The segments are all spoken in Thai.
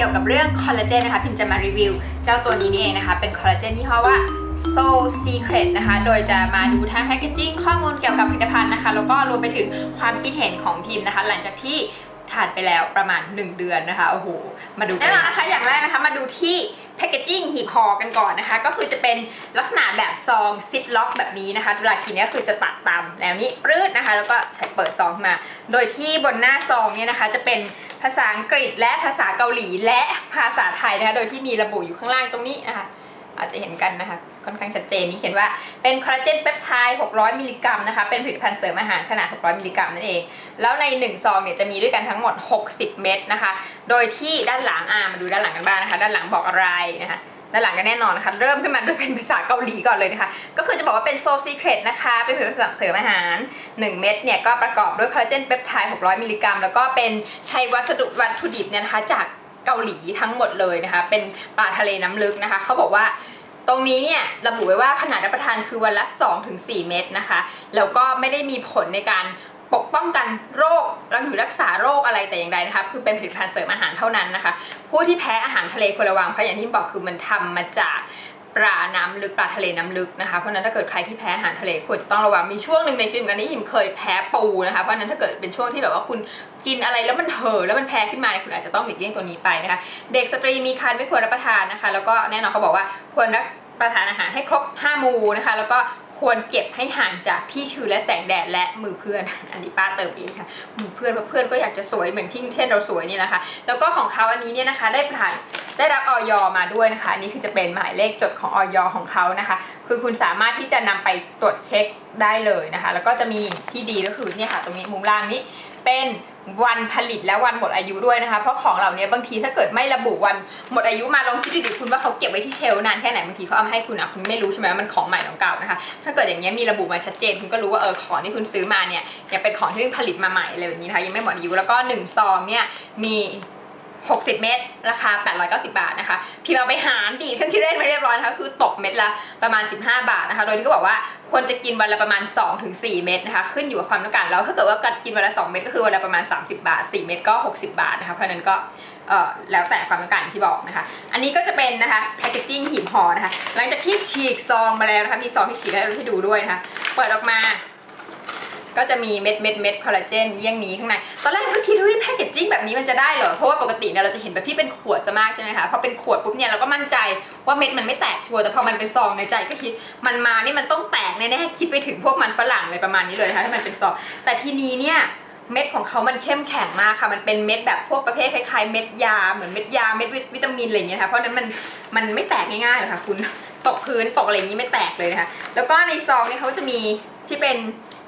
กี่ยวกับเรื่องคอลลาเจนนะคะ พิมจะมารีวิว เจ้าตัวนี้นี่เองนะคะ เป็นคอลลาเจนยี่ห้อว่า Soul Secret นะคะ โดยจะมาดูทั้งแพคเกจจิ้งข้อมูลเกี่ยวกับผลิตภัณฑ์นะคะ แล้วก็รวมไปถึงความคิดเห็นของพิมพ์นะคะ หลังจากที่ทานไปแล้วประมาณ 1 เดือนนะคะ โอ้โห มาดูกันแน่นอนนะคะ อย่างแรกนะคะ มาดูที่ แพคเกจิ้งหีบห่อกันก่อนนะคะ ก็คือจะเป็นลักษณะแบบซองซิปล็อกแบบนี้นะคะเวลากินเนี่ยคือจะตัดตามแล้วนี้ปลื้ดนะคะ แล้วก็ใช้เปิดซองมา โดยที่บนหน้าซองเนี่ยนะคะ จะเป็นภาษาอังกฤษและภาษาเกาหลีและภาษาไทยนะคะ โดยที่มีระบุอยู่ข้างล่างตรงนี้นะคะ อาจจะเห็นกันนะคะ ค่อนข้างชัดเจนนี่เขียนว่าเป็นคอลลาเจนเปปไทด์600 มิลลิกรัมนะคะ เป็นผลิตภัณฑ์เสริมอาหารขนาด 600 มิลลิกรัมนั่นเอง แล้วใน 1 ซองเนี่ยจะมีด้วยกันทั้งหมด 60 เม็ดนะคะ โดยที่ด้านหลังอ่ามาดูด้านหลังกันบ้างนะคะ ด้านหลังบอกอะไรนะคะด้านหลังก็แน่นอนนะคะ เริ่มขึ้นมาด้วยเป็นภาษาเกาหลีก่อนเลยนะคะ ก็คือจะบอกว่าเป็นโซซีเครตนะคะ เป็นผลิตภัณฑ์เสริมอาหาร 1 เม็ดเนี่ยก็ประกอบด้วยคอลลาเจนเปปไทด์600 มิลลิกรัม แล้วก็เป็นใช้วัสดุวัตถุดิบเนี่ยนะคะจาก เกาหลีทั้งหมดเลยนะคะ เป็นปลาทะเลน้ำลึกนะคะ เขาบอกว่าตรงนี้เนี่ยระบุไว้ว่าขนาดรับประทานคือวันละ 2-4 เม็ดนะคะ แล้วก็ไม่ได้มีผลในการปกป้องกันโรคหรือรักษาโรคอะไรแต่อย่างใดนะคะคือเป็นผลิตภัณฑ์เสริมอาหารเท่านั้นนะคะ ผู้ที่แพ้อาหารทะเลควรระวังเพราะอย่างที่บอกคือมันทำมาจาก ปลาน้ำลึกปลาทะเลน้ำลึกนะคะเพราะนั้นถ้าเกิดใครที่แพ้อาหารทะเลควรจะต้องระวังมีช่วงหนึ่งในชีวิตเหมือนกันที่หิมเคยแพ้ปูนะคะเพราะนั้นถ้าเกิดเป็นช่วงที่แบบว่าคุณกินอะไรแล้วมันเห่อแล้วมันแพ้ขึ้นมาเนี่ยคุณอาจจะต้องหลีกเลี่ยงตัวนี้ไปนะคะ เด็กสตรีมีครรภ์ไม่ควรรับประทานนะคะ แล้วก็แน่นอนเขาบอกว่าควรรับประทานอาหารให้ครบ5มูนะคะ แล้วก็ควรเก็บให้ห่างจากที่ชื้นและแสงแดดและมือเพื่อน อันนี้ป้าเติมเองค่ะ มือเพื่อนเพราะเพื่อนก็อยากจะสวยเหมือนที่เช่นเราสวยนี่แหละค่ะ แล้วก็ของเขาอันนี้เนี่ยนะคะได้ผ่าน ได้รับออยมาด้วยนะคะอันนี้คือจะเป็นหมายเลขจดของออยของเขานะคะ คือคุณสามารถที่จะนำไปตรวจเช็คได้เลยนะคะ แล้วก็จะมีที่ดีก็คือเนี่ยค่ะตรงนี้มุมล่างนี้เป็นวันผลิตและวันหมดอายุด้วยนะคะ เพราะของเหล่านี้บางทีถ้าเกิดไม่ระบุวันหมดอายุมาลองคิดดูดิคุณว่าเขาเก็บไว้ที่เชลนานแค่ไหนบางทีเขาเอามาให้คุณอะคุณไม่รู้ใช่ไหมว่ามันของใหม่ของเก่านะคะ ถ้าเกิดอย่างเงี้ยมีระบุมาชัดเจนคุณก็รู้ว่าเออของที่คุณซื้อมาเนี่ยยังเป็นของที่ผลิตมาใหม่อะไรแบบนี้นะคะยังไม่หมดอายุแล้วก็หนึ่งซองเนี่ยมี 60 เม็ดราคา 890 บาทนะคะ พิมพ์เอาไปหารดีเครื่องคิดเลขมาเรียบร้อยนะคะคือตกเม็ดละประมาณ 15 บาทนะคะ โดยที่เขาบอกว่าควรจะกินวันละประมาณ 2-4 เม็ดนะคะ ขึ้นอยู่กับความต้องการแล้วถ้าเกิดว่ากัดกินวันละ 2 เม็ดก็คือวันละประมาณ 30 บาท 4 เม็ดก็ 60 บาทนะคะ เพราะนั้นก็แล้วแต่ความต้องการที่บอกนะคะ อันนี้ก็จะเป็นนะคะแพคเกจจิ้งหีบห่อนะคะ หลังจากที่ฉีกซองมาแล้วนะคะ มีซองที่ฉีกให้เราให้ดูด้วยนะคะ เปิดออกมา ก็จะมีเม็ดเม็ดเม็ดคอลลาเจนเยี่ยงนี้ข้างใน ตอนแรกก็คิดว่าแพคเกจจิ้งแบบนี้มันจะได้เหรอ เพราะว่าปกติเนี่ยเราจะเห็นแบบที่เป็นขวดจะมากใช่ไหมคะ พอเป็นขวดปุ๊บเนี่ยเราก็มั่นใจว่าเม็ดมันไม่แตกชัวร์ แต่พอมันเป็นซองในใจก็คิดมันมานี่มันต้องแตกแน่ๆคิดไปถึงพวกมันฝรั่งเลยประมาณนี้เลยนะคะถ้ามันเป็นซอง แต่ทีนี้เนี่ยเม็ดของเขามันเข้มแข็งมากค่ะ มันเป็นเม็ดแบบพวกประเภทคล้ายๆ เม็ดยา เหมือนเม็ดยา เม็ดวิตามินอะไรอย่างเงี้ยค่ะ เพราะนั้นมันมันไม่แตกง่ายๆหรอกค่ะคุณ ตกพื้นตกอะไรอย่างนี้ไม่แตกเลยนะคะ แล้วก็ในซองเนี่ยเขาจะมี ที่เป็น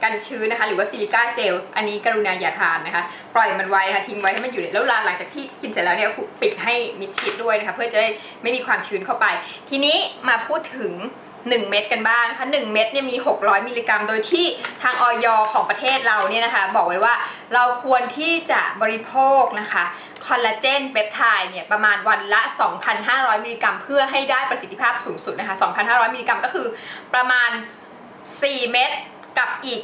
กันชื้นนะคะ หรือว่าซิลิก้าเจล อันนี้กรุณาอย่าทานนะคะ ปล่อยมันไว้ค่ะทิ้งไว้ให้มันอยู่ในแล้วหลังจากที่กินเสร็จแล้วเนี่ยปิดให้มิดชิดด้วยนะคะ เพื่อจะได้ไม่มีความชื้นเข้าไป ทีนี้มาพูดถึง 1 เม็ดกันบ้างนะคะ1เม็ดเนี่ยมี 600 มิลลิกรัม โดยที่ทางออยของประเทศเราเนี่ยนะคะ บอกไว้ว่าเราควรที่จะบริโภคนะคะคอลลาเจนเปปไทด์เนี่ยประมาณวันละ 2,500 มิลลิกรัม เพื่อให้ได้ประสิทธิภาพสูงสุดนะคะ 2,500 มิลลิกรัมก็คือประมาณ 4 เม็ด กับอีก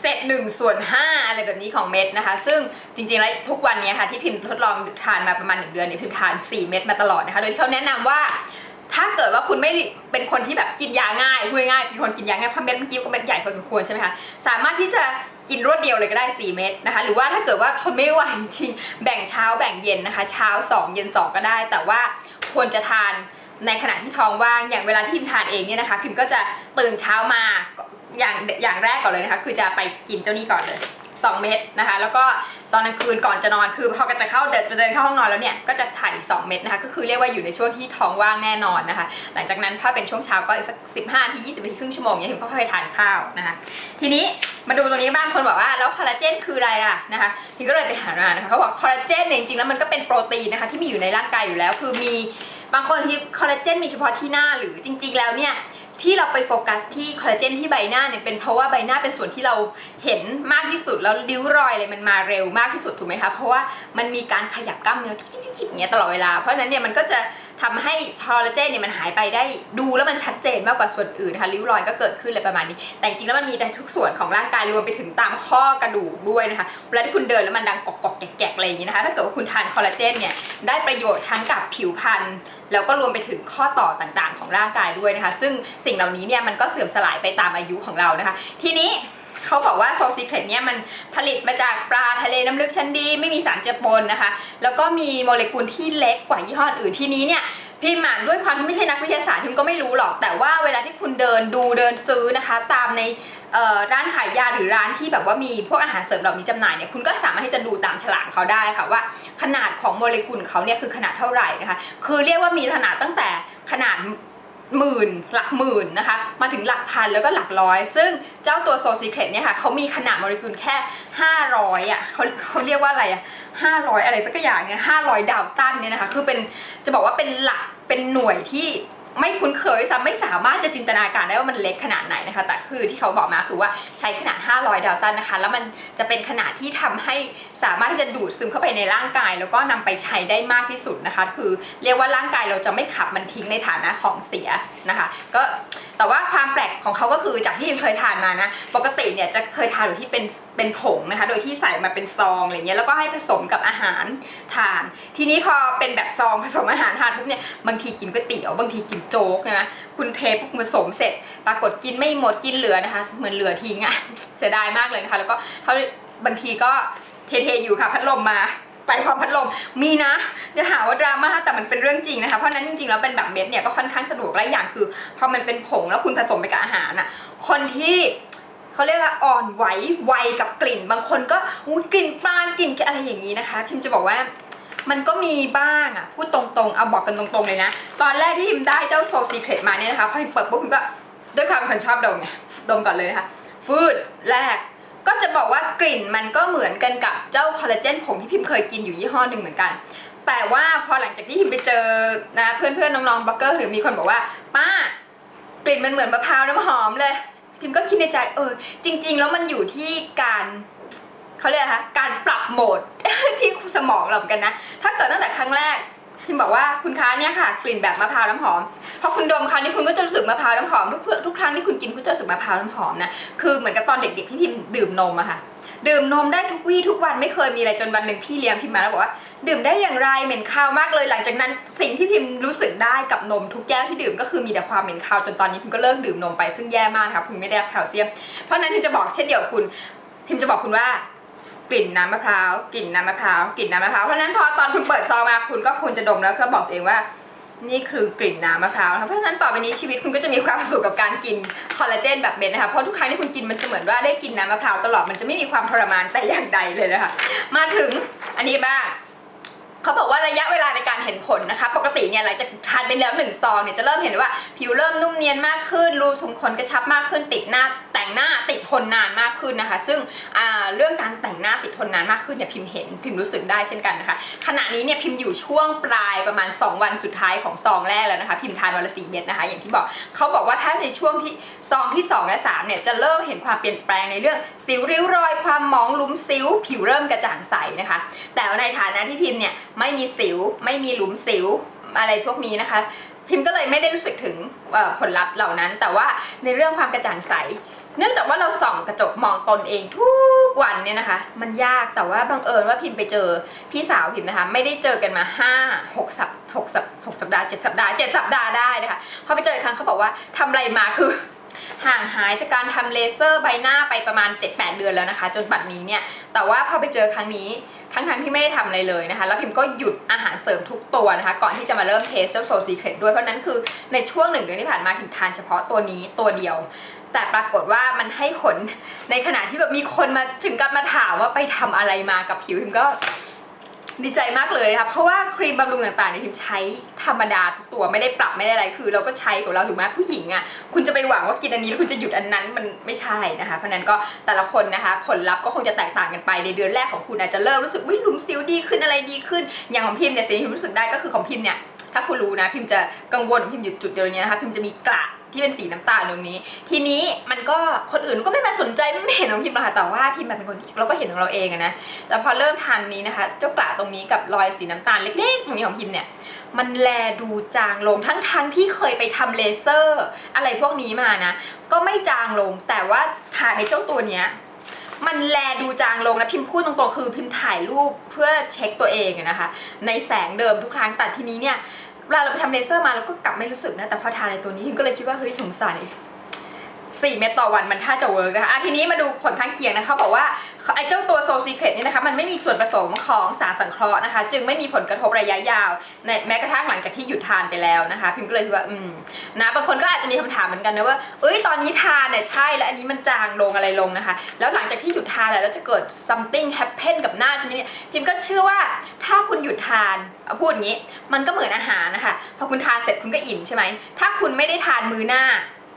เศษหนึ่งส่วนห้าอะไรแบบนี้ของเม็ดนะคะ ซึ่งจริงๆแล้วทุกวันนี้ค่ะที่พิมพ์ทดลองทานมาประมาณ1เดือนเนี่ยพิมพ์ทาน 4 เม็ดมาตลอดนะคะ โดยที่เขาแนะนำว่าถ้าเกิดว่าคุณไม่เป็นคนที่แบบกินยาง่ายพูดง่ายเป็นคนกินยาง่ายเพราะเม็ดเมื่อกี้ก็เม็ดใหญ่พอสมควรใช่ไหมคะสามารถที่จะกินรวดเดียวเลยก็ได้ 4 เม็ดนะคะ หรือว่าถ้าเกิดว่าทนไม่ไหวจริงแบ่งเช้าแบ่งเย็นนะคะ เช้า 2 เย็น 2 ก็ได้ แต่ว่าควรจะทานในขณะที่ท้องว่างอย่างเวลาที่พิมทานเองเนี่ยนะคะ พิมก็จะตื่นเช้ามา อย่างอย่างแรกก่อนเลยนะคะ คือจะไปกินเจ้านี้ก่อนเลย2 เม็ดนะคะ แล้วก็ตอนกลางคืนก่อนจะนอนคือพอจะเข้าเดินเดินเข้าห้องนอนแล้วเนี่ยก็จะทานอีก 2 เม็ดนะคะ ก็คือเรียกว่าอยู่ในช่วงที่ท้องว่างแน่นอนนะคะ หลังจากนั้นถ้าเป็นช่วงเช้าก็อีกสัก15ที20นาทีครึ่งชั่วโมงเนี่ยถึงค่อยๆทานข้าวนะคะ ทีนี้มาดูตรงนี้บ้างคนบอกว่าแล้วคอลลาเจนคืออะไรล่ะนะคะพี่ก็เลยไปหามานะคะเขาบอกคอลลาเจนเนี่ยจริงๆแล้วมันก็เป็นโปรตีนนะคะที่มีอยู่ในร่างกายอยู่แล้ว คือมีบางคนที่คอลลาเจนมีเฉพาะที่หน้าหรือจริง ๆ แล้วเนี่ย ที่เราไปโฟกัสที่คอลลาเจนที่ใบหน้าเนี่ยเป็นเพราะว่าใบหน้าเป็นส่วนที่เราเห็นมากที่สุดแล้วริ้วรอยเลยมันมาเร็วมากที่สุดถูกไหมคะเพราะว่ามันมีการขยับกล้ามเนื้อจิ๊บจิ๊บจิ๊บอย่างเงี้ยตลอดเวลาเพราะฉะนั้นเนี่ยมันก็จะ ทำให้คอลลาเจนเนี่ยมันหายไปได้ดูแล้วมันชัดเจนมากกว่าส่วนอื่นนะคะริ้วรอยก็เกิดขึ้นอะไรประมาณนี้ แต่จริงแล้วมันมีในทุกส่วนของร่างกายรวมไปถึงตามข้อกระดูกด้วยนะคะเวลาที่คุณเดินแล้วมันดังกอกๆแกกๆอะไรอย่างนี้นะคะถ้าเกิดว่าคุณทานคอลลาเจนเนี่ยได้ประโยชน์ทั้งกับผิวพรรณแล้วก็รวมไปถึงข้อต่อต่างๆ ของร่างกายด้วยนะคะ ซึ่งสิ่งเหล่านี้เนี่ยมันก็เสื่อมสลายไปตามอายุของเรานะคะ ทีนี้ เขาบอกว่าโซซีเครตเนี่ยมันผลิตมาจากปลาทะเลน้ำลึกชั้นดี ไม่มีสารเจือปนนะคะ แล้วก็มีโมเลกุลที่เล็กกว่ายี่ห้ออื่นทีนี้เนี่ยพี่หมานด้วยความที่ไม่ใช่นักวิทยาศาสตร์พิมก็ไม่รู้หรอก แต่ว่าเวลาที่คุณเดินดูเดินซื้อนะคะ ตามในร้านขายยาหรือร้านที่แบบว่ามีพวกอาหารเสริมเหล่านี้จำหน่ายเนี่ยคุณก็สามารถที่จะดูตามฉลากเขาได้ค่ะว่า ขนาดของโมเลกุลเขาเนี่ยคือขนาดเท่าไหร่นะคะ คือเรียกว่ามีขนาดตั้งแต่ขนาด หมื่นหลักหมื่นนะคะ มาถึงหลักพันแล้วก็หลักร้อย ซึ่งเจ้าตัวโซซีเครตเนี่ยค่ะเขามีขนาดโมเลกุลแค่ 500อะเขาเขาเรียกว่าอะไรอะ500 อะไรสักอย่างเนี่ย500 ดาวตันเนี่ยนะคะ คือเป็นจะบอกว่าเป็นหลักเป็นหน่วยที่ ไม่คุ้นเคยซ้ำไม่สามารถจะจินตนาการได้ว่ามันเล็กขนาดไหนนะคะ แต่คือที่เขาบอกมาคือว่าใช้ขนาด 500ดาวตันนะคะ แล้วมันจะเป็นขนาดที่ทำให้สามารถที่จะดูดซึมเข้าไปในร่างกาย แล้วก็นำไปใช้ได้มากที่สุดนะคะ คือเรียกว่าร่างกายเราจะไม่ขับมันทิ้งในฐานะของเสียนะคะ ก็แต่ว่าความแปลกของเขาก็คือจากที่ยังเคยทานมานะ ปกติเนี่ยจะเคยทานแบบที่เป็นเป็นผงนะคะ โดยที่ใส่มาเป็นซองอะไรเงี้ยแล้วก็ให้ผสมกับอาหารทาน ทีนี้พอเป็นแบบซองผสมอาหารทานปุ๊บเนี่ยบางทีกินก๋วยเตี๋ยวบางทีกินโจ๊กนะคุณเทปุ๊บผสมเสร็จ ปรากฏกินไม่หมดกินเหลือนะคะ เหมือนเหลือทิ้งอะเสียดายมากเลยนะคะ แล้วก็เขาบางทีก็เทๆอยู่ค่ะพัดลมมาไปพร้อมพัดลมมีนะจะหาว่าดราม่าแต่มันเป็นเรื่องจริงนะคะเพราะนั้นจริงๆแล้วเป็นแบบเม็ดเนี่ยก็ค่อนข้างสะดวกและอย่างคือพอมันเป็นผงแล้วคุณผสมไปกับอาหารอะคนที่เขาเรียกว่าอ่อนไหวไวกับกลิ่น บางคนก็อุ๊ยกลิ่นปลากลิ่นอะไรอย่างนี้นะคะ พิมจะบอกว่า มันก็มีบ้างอะพูดตรงๆ เอาบอกกันตรงๆเลยนะ ตอนแรกที่พิมได้เจ้าโซซีเครตมาเนี่ยนะคะพอพิมเปิดปุ๊บพิมก็ด้วยความเป็นคนชอบดมไงดมก่อนเลยนะคะฟืดแรกก็จะบอกว่ากลิ่นมันก็เหมือนกันกับเจ้าคอลลาเจนผงที่พิมเคยกินอยู่ยี่ห้อหนึ่งเหมือนกัน แต่ว่าพอหลังจากที่พิมไปเจอนะเพื่อนๆน้องๆบล็อกเกอร์หรือมีคนบอกว่าป้ากลิ่นมันเหมือนมะพร้าวน้ำหอมเลย พิมก็คิดในใจเออจริง ๆ แล้วมันอยู่ที่การ เขาเรียกอะไรคะการปรับโหมด ที่สมองเราเหมือนกันนะ ถ้าเกิดตั้งแต่ครั้งแรกพิมบอกว่าคุณค้าเนี่ยค่ะ กลิ่นแบบมะพร้าวน้ำหอมพอคุณดมคราวนี้คุณก็จะรู้สึกมะพร้าวน้ำหอมทุกทุกครั้งที่คุณกินคุณจะรู้สึกมะพร้าวน้ำหอมนะคือเหมือนกับตอนเด็กๆที่พิมดื่มนมอะค่ะดื่มนมได้ทุกวี่ทุกวันไม่เคยมีอะไรจนวันหนึ่งพี่เลี้ยงพิมมาแล้วบอกว่า ดื่มได้อย่างไรเหม็นคาวมากเลย หลังจากนั้นสิ่งที่พิมรู้สึกได้กับนมทุกแก้วที่ดื่มก็คือมีแต่ความเหม็นคาวจนตอนนี้พิมก็เลิกดื่มนมไปซึ่งแย่มากนะคะพิมไม่ได้แคลเซียมเพราะนั้นพิมจะบอกเช่นเดียวคุณ พิมจะบอกคุณว่า กลิ่นน้ำมะพร้าวกลิ่นน้ำมะพร้าวกลิ่นน้ำมะพร้าวเพราะฉะนั้นพอตอนคุณเปิดซองมาคุณก็ควรจะดมแล้วก็บอกตัวเองว่า นี่คือกลิ่นน้ำมะพร้าวนะคะเพราะฉะนั้นต่อไปนี้ชีวิตคุณก็จะมีความสุขกับการกินคอลลาเจนแบบเม็ดนะคะเพราะทุกครั้งที่คุณกินมันจะเหมือนว่าได้กินน้ำมะพร้าวตลอดมันจะไม่มีความทรมานแต่อย่างใดเลยนะคะมาถึงอันนี้บ้าง เขาบอกว่าระยะเวลาในการเห็นผลนะคะ ปกติเนี่ยหลังจากทานไปแล้วหนึ่งซองเนี่ยจะเริ่มเห็นว่าผิวเริ่มนุ่มเนียนมากขึ้น รูขุมขนกระชับมากขึ้น ติดหน้าแต่งหน้าติดทนนานมากขึ้นนะคะ ซึ่งเรื่องการแต่งหน้าติดทนนานมากขึ้นเนี่ยพิมเห็นพิมรู้สึกได้เช่นกันนะคะ ขณะนี้เนี่ยพิมอยู่ช่วงปลายประมาณ 2 วันสุดท้ายของซองแรกแล้วนะคะ พิมทานวันละสี่เม็ดนะคะ อย่างที่บอกเขาบอกว่าถ้าในช่วงที่ซองที่ 2 และ 3 เนี่ยจะเริ่มเห็นความเปลี่ยนแปลงในเรื่องสิวริ้วรอยความหมองลุมสิวผิวเริ่มกระจ่างใสนะคะ แต่ในฐานะที่พิมเนี่ยไม่มีสิว ไม่มีหลุมสิวอะไรพวกนี้นะคะ พิมก็เลยไม่ได้รู้สึกถึงผลลัพธ์เหล่านั้น แต่ว่าในเรื่องความกระจ่างใส เนื่องจากว่าเราส่องกระจกมองตนเองทุกวันเนี่ยนะคะ มันยากแต่ว่าบังเอิญว่าพิมไปเจอพี่สาวพิมนะคะ ไม่ได้เจอกันมา5 6สัป6สัป6สัปดาห์7สัปดาห์7สัปดาห์ได้นะคะพอไปเจออีกครั้งเขาบอกว่าทำอะไรมาคือห่างหายจากการทำเลเซอร์ใบหน้าไปประมาณ 7-8 เดือนแล้วนะคะ จนบัดนี้เนี่ย แต่ว่าพอไปเจอครั้งนี้ ทั้งๆที่ไม่ได้ทำอะไรเลยนะคะ แล้วพิมก็หยุดอาหารเสริมทุกตัวนะคะ ก่อนที่จะมาเริ่มเทสเจ้าโซซีเครตด้วย เพราะนั้นคือในช่วงหนึ่งเดือนที่ผ่านมาพิมทานเฉพาะตัวนี้ตัวเดียว แต่ปรากฏว่ามันให้ผลในขณะที่แบบมีคนมาถึงกับมาถามว่าไปทำอะไรมากับผิวพิมก็ ดีใจมากเลยค่ะเพราะว่าครีมบำรุงต่างๆเนี่ยพิมใช้ธรรมดาทุกตัวไม่ได้ปรับไม่ได้อะไรคือ เราก็ใช้ของเราถูกไหมผู้หญิงอะคุณจะไปหวังว่ากินอันนี้แล้วคุณจะหยุดอันนั้นมันไม่ใช่นะคะเพราะนั้นก็แต่ละคนนะคะ ผลลัพธ์ก็คงจะแตกต่างกันไปในเดือนแรกของคุณอาจจะเริ่มรู้สึกวิหลุมซิวดีขึ้นอะไรดีขึ้น อย่างของพิมเนี่ยสิ่งที่พิมรู้สึกได้ก็คือของพิมเนี่ย ถ้าคุณรู้นะพิมจะกังวลพิมอยู่จุดเดียวนี้นะคะพิมจะมีกระที่เป็นสีน้ำตาลตรงนี้ ทีนี้มันก็คนอื่นก็ไม่มาสนใจไม่เห็นของพิมหรอกค่ะแต่ว่าพิมแบบเป็นคนเราก็เห็นของเราเองนะแต่พอเริ่มทานนี้นะคะ เจ้ากระตรงนี้กับรอยสีน้ำตาลเล็กๆตรงนี้ของพิมเนี่ยมันแลดูจางลงทั้งทั้งที่เคยไปทำเลเซอร์ อะไรพวกนี้มานะ ก็ไม่จางลงแต่ว่าทาในเจ้าตัวเนี้ย มันแลดูจางลงนะพิมพ์พูดตรงๆคือพิมพ์ถ่ายรูปเพื่อเช็คตัวเองอะนะคะ ในแสงเดิมทุกครั้งแต่ทีนี้เนี่ยเวลาเราไปทำเลเซอร์มาเราก็กลับไม่รู้สึกนะแต่พอทาในตัวนี้พิมก็เลยคิดว่าเฮ้ยสงสัย 4 เม็ดต่อวันมันถ้าจะเวิร์กนะคะอะทีนี้มาดูผลข้างเคียงนะคะเขาบอกว่าไอ้เจ้าตัวโซซีเครตนี่นะคะมันไม่มีส่วนผสมของสารสังเคราะห์นะคะ จึงไม่มีผลกระทบระยะยาวในแม้กระทั่งหลังจากที่หยุดทานไปแล้วนะคะ พิมพ์ก็เลยคิดว่าอืมนะบางคนก็อาจจะมีคำถามเหมือนกันนะว่าเอ้ยตอนนี้ทานเนี่ยใช่แล้วอันนี้มันจางลงอะไรลงนะคะ แล้วหลังจากที่หยุดทานแล้วจะเกิด something happen กับหน้าใช่ไหมเนี่ยพิมพ์ก็เชื่อว่าถ้าคุณหยุดทานเอาพูดอย่างนี้ มันก็เหมือนอาหารนะคะพอคุณทานเสร็จคุณก็อิ่มใช่ไหมถ้าคุณไม่ได้ทานมื้อหน้า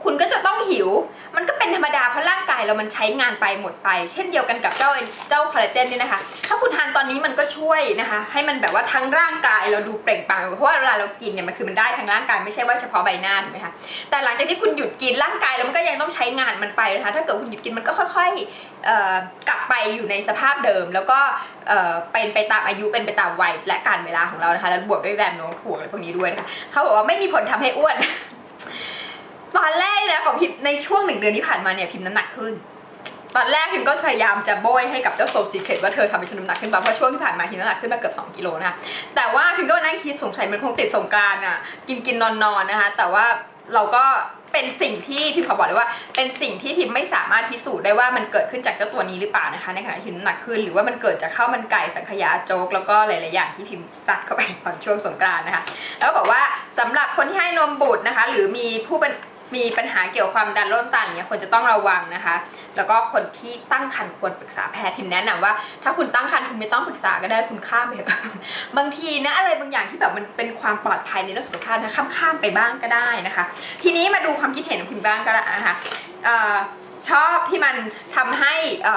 คุณก็จะต้องหิว มันก็เป็นธรรมดาเพราะร่างกายเรามันใช้งานไปหมดไป เช่นเดียวกันกับเจ้าเจ้าคอลลาเจนนี่นะคะ ถ้าคุณทานตอนนี้มันก็ช่วยนะคะ ให้มันแบบว่าทั้งร่างกายเราดูเปล่งปลั่งเพราะว่าเวลาเรากินเนี่ยมันคือมันได้ทั้งร่างกายไม่ใช่ว่าเฉพาะใบหน้าถูกไหมคะแต่หลังจากที่คุณหยุดกินร่างกายแล้วมันก็ยังต้องใช้งานมันไปนะคะ ถ้าเกิดคุณหยุดกินมันก็ค่อยๆเอ่อกลับไปอยู่ในสภาพเดิม แล้วก็เป็นไปตามอายุเป็นไปตามวัยและการเวลาของเรานะคะแล้วบวกด้วยแรงโน้มถ่วงอะไรพวกนี้ด้วยนะคะเขาบอกว่าไม่มีผลทำให้อ้วน ตอนแรกนะของพิมในช่วงหนึ่งเดือนที่ผ่านมาเนี่ยพิมน้ำหนักขึ้น ตอนแรกพิมก็พยายามจะโบยให้กับเจ้าโซซีเครตว่าเธอทำให้ฉันน้ำหนักขึ้นมาเพราะช่วงที่ผ่านมาพิมน้ำหนักขึ้นมาเกือบ2กิโลนะคะแต่ว่าพิมก็มานั่งคิดสงสัยมันคงติดสงกรานต์อะกินกินนอนนอนนะคะ แต่ว่าเราก็เป็นสิ่งที่พิมขอบอกเลยว่า เป็นสิ่งที่พิมไม่สามารถพิสูจน์ได้ว่ามันเกิดขึ้นจากเจ้าตัวนี้หรือเปล่านะคะ ในขณะที่น้ำหนักขึ้นหรือว่ามันเกิดจากข้าวมันไก่สังขยาโจ๊กแล้วก็หลายๆอย่างที่พิมซัดเข้าไปตอนช่วงสงกรานต์นะคะ แล้วบอกว่าสำหรับคนที่ให้นมบุตรนะคะ หรือมีผู้เป็น มีปัญหาเกี่ยวกับความดันโลหิตต่ำอย่างเงี้ยควรจะต้องระวังนะคะ แล้วก็คนที่ตั้งครรภ์ควรปรึกษาแพทย์พิมแนะนำว่า ถ้าคุณตั้งครรภ์คุณไม่ต้องปรึกษาก็ได้คุณข้ามไปบางทีนะอะไรบางอย่างที่แบบมันเป็นความปลอดภัยในเรื่องสุขภาพนะข้ามข้ามไปบ้างก็ได้นะคะ ทีนี้มาดูความคิดเห็นของพิมบ้างก็ได้นะคะชอบที่มันทำให้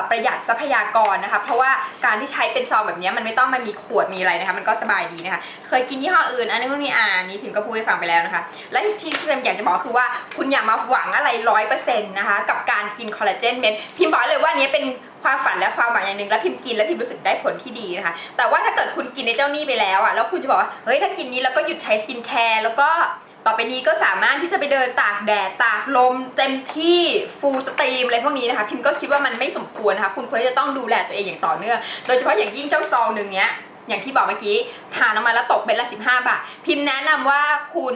ประหยัดทรัพยากรนะคะ เพราะว่าการที่ใช้เป็นซองแบบนี้มันไม่ต้องมามีขวดมีอะไรนะคะ มันก็สบายดีนะคะ เคยกินยี่ห้ออื่น อันนี้ก็มีอ่านี่พิมก็พูดให้ฟังไปแล้วนะคะ และที่พิมอยากจะบอกคือว่าคุณอย่ามาหวังอะไรร้อยเปอร์เซ็นต์นะคะ กับการกินคอลลาเจนเม็ดพิมบอกเลยว่านนี้เป็นความฝันและความหวังอย่างหนึ่งแล้วพิมกินแล้วพิมรู้สึกได้ผลที่ดีนะคะ แต่ว่าถ้าเกิดคุณกินในเจ้านี่ไปแล้วอะแล้วคุณจะบอกว่าเฮ้ยถ้ากินนี้แล้วก็หยุดใช้สกินแคร์แล้วก็ ต่อไปนี้ก็สามารถที่จะไปเดินตากแดดตากลมเต็มที่ฟูลสตรีมอะไรพวกนี้นะคะ พิมก็คิดว่ามันไม่สมควรนะคะ คุณควรจะต้องดูแลตัวเองอย่างต่อเนื่อง โดยเฉพาะอย่างยิ่งเจ้าซองหนึ่งเนี้ยอย่างที่บอกเมื่อกี้ทานออกมาแล้วตกเป็นละ 15 บาท พิมแนะนำว่าคุณ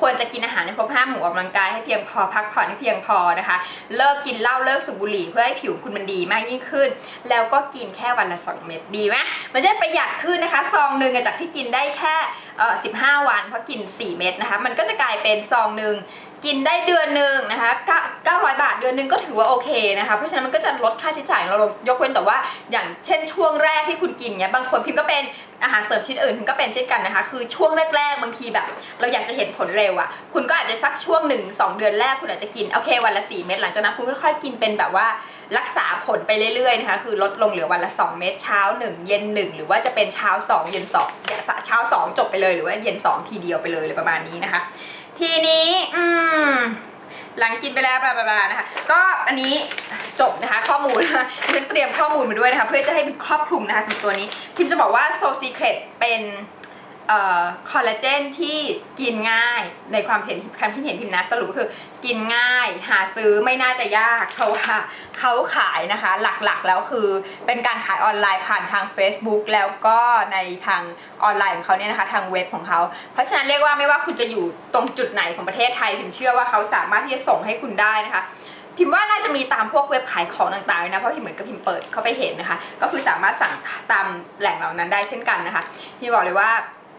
ควรจะกินอาหารในครบห้าหมู่ออกกำลังกายให้เพียงพอพักผ่อนให้เพียงพอนะคะ เลิกกินเหล้าเลิกสูบบุหรี่เพื่อให้ผิวคุณมันดีมากยิ่งขึ้น แล้วก็กินแค่วันละ 2 เม็ดดีไหมมันจะประหยัดขึ้นนะคะซองหนึ่งจากที่กินได้แค่เอ่อ15วันเพราะกิน 4 เม็ดนะคะ มันก็จะกลายเป็นซองหนึ่ง กินได้เดือนหนึ่งนะคะ900 บาทเดือนหนึ่งก็ถือว่าโอเคนะคะ เพราะฉะนั้นมันก็จะลดค่าใช้จ่ายของเราลงยกเว้นแต่ว่า อย่างเช่นช่วงแรกที่คุณกินเนี้ยบางคนพิมก็เป็นอาหารเสริมชิ้นอื่นพิมก็เป็นเช่นกันนะคะ คือช่วงแรกๆบางทีแบบ เราอยากจะเห็นผลเร็วอะ่ะคุณก็อาจจะสักช่วงหนึ่งสองเดือนแรกคุณอาจจะกินโอเควันละ 4 เม็ดหลังจากนั้นคุณค่อยๆกินเป็นแบบว่ารักษาผลไปเรื่อยๆนะคะคือลดลงเหลือวันละ 2 เม็ดเช้า 1 เย็น 1 หรือว่าจะเป็นเช้า 2 เย็น2อย่าเช้า 2 จบไปเลยหรือว่าเย็น 2 ทีเดียวไปเลยเลยประมาณนี้นะคะ ทีนี้อืมหลังกินไปแล้วบลาบลาบลานะคะ ก็อันนี้จบนะคะข้อมูลนะคะฉันเตรียมข้อมูลมาด้วยนะคะ เพื่อจะให้เป็นครอบคลุมนะคะสำหรับตัวนี้ พิมจะบอกว่าโซซีเครตเป็น คอลลาเจนที่กินง่ายในความเห็นความคิดเห็นพิมนะสรุปก็คือกินง่ายหาซื้อไม่น่าจะยาก เพราะว่าเขาขายนะคะหลักๆแล้วคือเป็นการขายออนไลน์ผ่านทาง Facebook แล้วก็ในทางออนไลน์ของเขาเนี่ยนะคะทางเว็บของเขา เพราะฉะนั้นเรียกว่าไม่ว่าคุณจะอยู่ตรงจุดไหนของประเทศไทยพิมเชื่อว่าเขาสามารถที่จะส่งให้คุณได้นะคะพิมพ์ว่าน่าจะมีตามพวกเว็บขายของต่างๆนะเพราะพิมเหมือนกับพิมเปิดเข้าไปเห็นนะคะ ก็คือสามารถสั่งตามแหล่งเหล่านั้นได้เช่นกันนะคะพี่บอกเลยว่า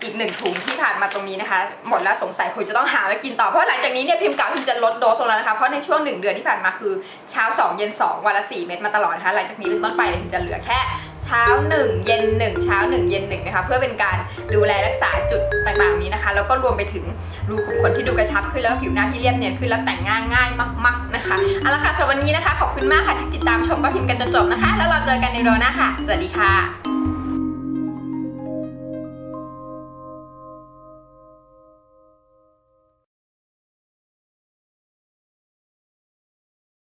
อีกหนึ่งถุงที่ผ่านมาตรงนี้นะคะ หมดแล้วสงสัยคุณจะต้องหาไว้กินต่อเพราะหลังจากนี้เนี่ยพิมพ์กะพิมจะลดโดสลงแล้วนะคะเพราะในช่วงหนึ่งเดือนที่ผ่านมาคือเช้า 2 เย็น 2 วันละ 4 เม็ดมาตลอดนะคะหลังจากนี้เป็นต้นไปเนี่ยพิมจะเหลือแค่เช้า 1 เย็น 1 เช้า 1 เย็น1นะคะเพื่อเป็นการดูแลรักษาจุดต่างๆนี้นะคะ แล้วก็รวมไปถึงรูขุมขนที่ดูกระชับขึ้นแล้วผิวหน้าที่เรียบเนียนขึ้นแล้วแต่งง่ายง่ายมากๆนะคะเอาละค่ะสำหรับวันนี้นะคะขอบคุณมากค่ะที่ติดตามชมป้าพิมพ์กันจนจบนะคะ แล้วเราเจอกันในวิดีโอหน้าค่ะ สวัสดีค่ะ